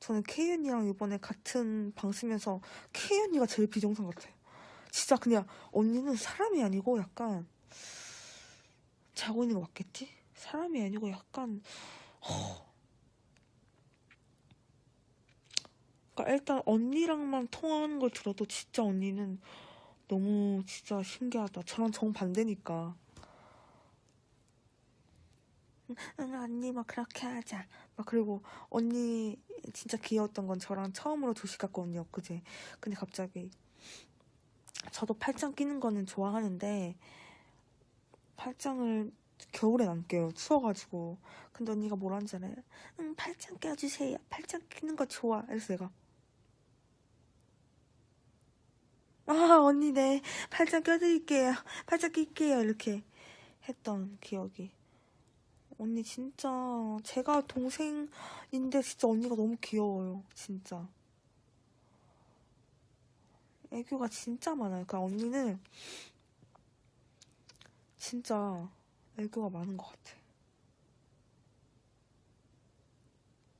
저는 언니랑 이번에 같은 방 쓰면서 언니가 제일 비정상 같아요. 진짜 그냥 언니는 사람이 아니고 약간 자고 있는 거 맞겠지? 사람이 아니고 약간 허. 그러니까 일단 언니랑만 통화하는 걸 들어도 진짜 언니는 너무 진짜 신기하다. 저랑 정반대니까. 응, 언니 뭐 그렇게 하자. 막 그리고 언니 진짜 귀여웠던 건 저랑 처음으로 조식 갔거든요. 그제. 근데 갑자기 저도 팔짱 끼는 거는 좋아하는데 팔짱을 겨울엔 안 껴요. 추워가지고. 근데 언니가 뭐라는지 알아요? 응, 팔짱 껴주세요. 팔짱 끼는 거 좋아. 그래서 내가 아, 언니, 네. 팔짱 껴드릴게요. 팔짱 낄게요. 이렇게 했던 기억이. 언니, 진짜, 제가 동생인데, 진짜 언니가 너무 귀여워요. 진짜. 애교가 진짜 많아요. 그러니까 언니는, 진짜, 애교가 많은 것 같아.